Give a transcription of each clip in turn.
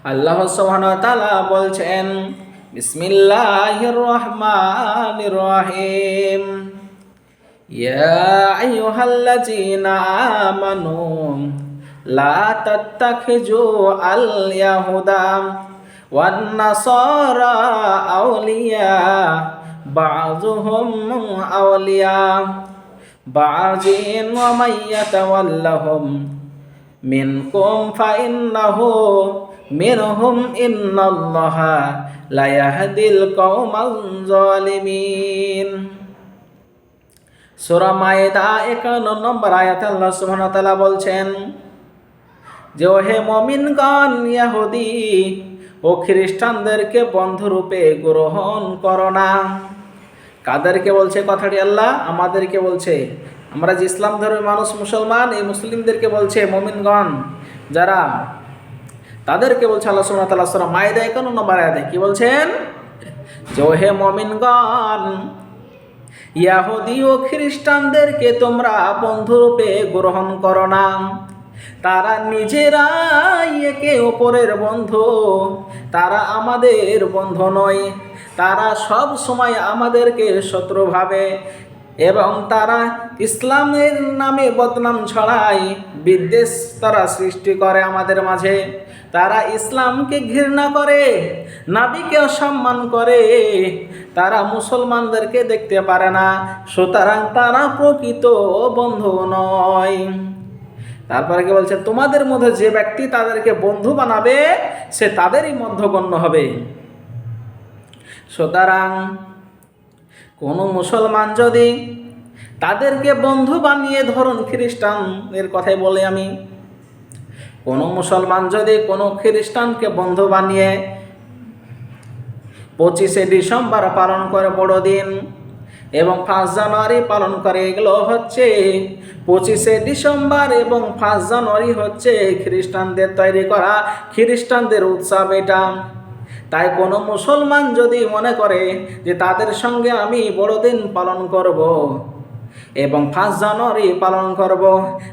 আল্লাহ ওয়া বলছেন, বিসমিল্লাহির রহমানির রহিম। ইয়া আইয়ুহাল্লাযীনা আমানু, লা তাত্তাখিজু আল ইয়াহুদা ওয়ান নাসারা আউলিয়া, বাযুহুম আউলিয়া, বাযিন ওয়া মাইয়াতাওয়াল্লাহুম মিনকুম ফাইন্নাহু মিনহুম ইন্নাল্লাহা লা ইয়াহদিল কওমাল জালিমিন সূরা মায়েদা 51 নম্বর আয়াতে আল্লাহ সুবহানাহু ওয়া তাআলা বলছেন, যে হে মুমিনগণ ইহুদি ও খ্রিস্টানদেরকে বন্ধুরূপে গ্রহণ করো না। কাদেরকে বলছে কথাটি আল্লাহ? আমাদেরকে বলছে। আমরা যে ইসলাম ধর্মের মানুষ, মুসলমান, এই মুসলিমদেরকে বলছে, মমিনগণ, যারা তাদেরকে বলছে আল্লাহ সুবহানাহু ওয়া তাআলা সূরা মায়েদা 51 নম্বর আয়াতে কি বলছেন? যে হে মমিনগণ, ইয়াহুদি ও খ্রিস্টানদেরকে তোমরা বন্ধুরূপে গ্রহণ করো না। তারা নিজেরাই একে অপরের বন্ধু, তারা আমাদের বন্ধু নয়। তারা সব সময় আমাদেরকে শত্রু ভাবে। এবং তারা ইসলামের নামে বদনাম ছড়ায়, বিদ্বেষ তারা সৃষ্টি করে আমাদের মাঝে। তারা ইসলামকে ঘৃণা করে, নাবিকে অসম্মান করে। তারা মুসলমানদেরকে দেখতে পারে না, সুতরাং তারা প্রকৃত বন্ধু নয়। তারপরে কি বলছে, তোমাদের মধ্যে যে ব্যক্তি তাদেরকে বন্ধু বানাবে, সে তাদেরই মধ্যগণ্য হবে। সুতরাং কোনো মুসলমান যদি তাদেরকে বন্ধু বানিয়ে ধরুন খ্রিস্টানের কথাই বলে আমি, কোনো মুসলমান যদি কোনো খ্রিস্টানকে বন্ধু বানিয়ে পঁচিশে ডিসেম্বর পালন করে বড়দিন এবং ফার্স্ট জানুয়ারি পালন করে, এগুলো হচ্ছে পঁচিশে ডিসেম্বর এবং ফার্স্ট জানুয়ারি হচ্ছে খ্রিস্টানদের তৈরি করা খ্রিস্টানদের উৎসব এটা। তাই কোনো মুসলমান যদি মনে করে যে তাদের সঙ্গে আমি বড়দিন পালন করব। এবং ফার্স্ট জানুয়ারি পালন করব,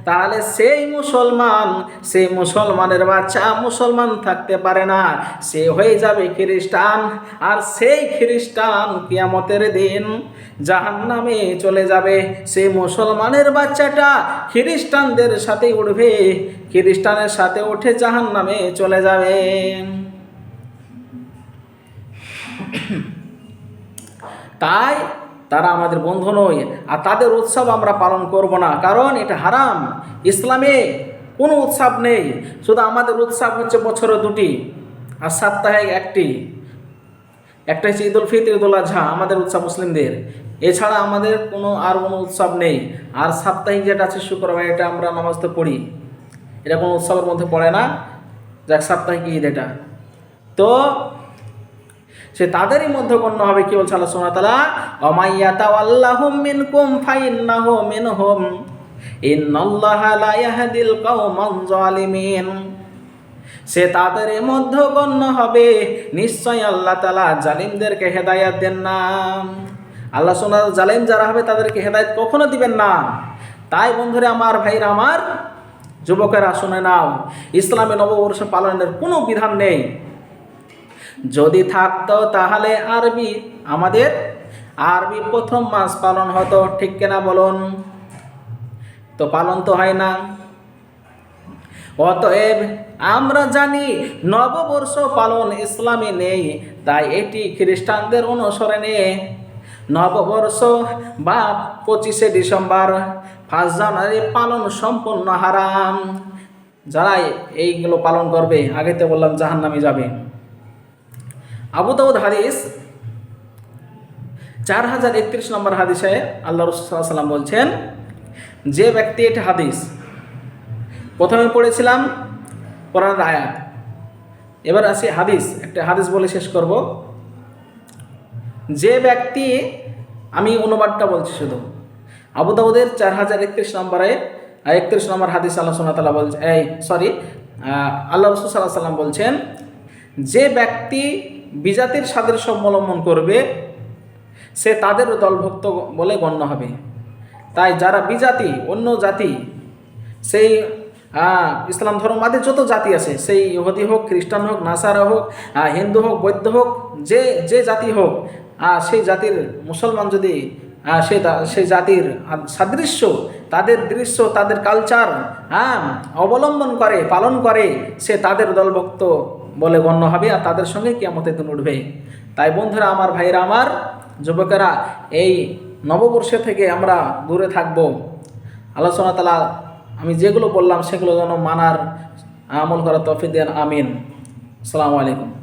তাহলে সেই মুসলমান, সেই মুসলমানের বাচ্চা মুসলমান থাকতে পারে না। সে হয়ে যাবে খ্রিস্টান। আর সেই খ্রিস্টান কিয়ামতের দিন জাহান নামে চলে যাবে। সেই মুসলমানের বাচ্চাটা খ্রিস্টানদের সাথে উঠবে। খ্রিস্টানের সাথে উঠে জাহান নামে চলে যাবে তাই তারা আমাদের বন্ধু নয় আর তাদের উৎসব আমরা পালন করব না, কারণ এটা হারাম। ইসলামে কোনো উৎসব নেই, শুধু আমাদের উৎসব হচ্ছে বছরে দুটি আর সাপ্তাহিক একটি। একটা হচ্ছে ঈদুল ফিতর, ঈদুল আজহা, আমাদের উৎসব মুসলিমদের। এছাড়া আমাদের কোনো আর কোনো উৎসব নেই। আর সাপ্তাহিক যেটা আছে শুক্রবার, এটা আমরা নামাজ তো পড়ি। এটা কোনো উৎসবের মধ্যে পড়ে না। যাক, সাপ্তাহিক ঈদ এটা। তো সে তাদেরই মধ্যে গণ্য হবে, কি বলছে আল্লাহ ওয়া তাআলা? অমাইয়াতা ফাইন্নাহু মিনহুম। ইন্নাল্লাহা লা ইয়াহদিল কওমান জালিমিন সে তাদের মধ্যে গণ্য হবে নিশ্চয় আল্লাহ তালা জালিমদেরকে হেদায়েত দেন না। আল্লাহ সোনা জালিম যারা হবে, তাদেরকে হেদায়ত কখনো দিবেন না। তাই বন্ধুরা, আমার ভাইরা, আমার যুবকেরা, শুনে নাও, ইসলামে নববর্ষ পালনের কোনো বিধান নেই। যদি থাকতো তাহলে আরবি আমাদের, আরবি প্রথম মাস পালন হতো, ঠিক কিনা বলুন? তো পালন তো হয় না। অতএব আমরা জানি নববর্ষ পালন ইসলামে নেই, তাই এটি খ্রিস্টানদের অনুসরণে নববর্ষ বা পঁচিশে ডিসেম্বর ফার্স্ট জানুয়ারি পালন সম্পূর্ণ হারাম। যারা এইগুলো পালন করবে, আগেতে বললাম জাহান্নামে যাবে। আবু দাউদ হাদিস, চার হাজার একত্রিশ নম্বর হাদিসে আল্লাহ রসুল্লাম বলছেন, যে ব্যক্তি এটা হাদিস, প্রথমে পড়েছিলাম পড়ার আয়াত। এবার আসি হাদিস, একটা হাদিস বলে শেষ করব। যে ব্যক্তি, আমি অনুবাদটা বলছি শুধু, আবু দাউদের চার হাজার একত্রিশ নম্বরে একত্রিশ নম্বর হাদিস আল্লাহ সাল্লাহ বলছে, এই, সরি আল্লাহ রসুল সাল্লাহ সাল্লাম বলছেন, যে ব্যক্তি বিজাতির সাদৃশ্য অবলম্বন করবে, সে তাদের দলভুক্ত বলে গণ্য হবে। তাই যারা বিজাতি, অন্য জাতি, সেই ইসলাম ধর্ম ধর্মবাদী যত জাতি আছে, সেই ইহুদি হোক, খ্রিস্টান হোক, নাসারা হোক হিন্দু হোক, বৌদ্ধ হোক, যে যে জাতি হোক সেই জাতির মুসলমান যদি সেই সেই জাতির সাদৃশ্য, তাদের দৃশ্য, তাদের কালচার হ্যাঁ অবলম্বন করে, পালন করে, সে তাদের দলভুক্ত বলে গণ্য হবে আর তাদের সঙ্গে কিয়ামতের দিন উঠবে। তাই বন্ধুরা, আমার ভাইরা আমার যুবকেরা, এই নববর্ষে থেকে আমরা দূরে থাকব। আলোচনা তালা আমি যেগুলো বললাম সেগুলো যেন মানার আমল করা তফি দেন, আমিন। আসসালামু আলাইকুম।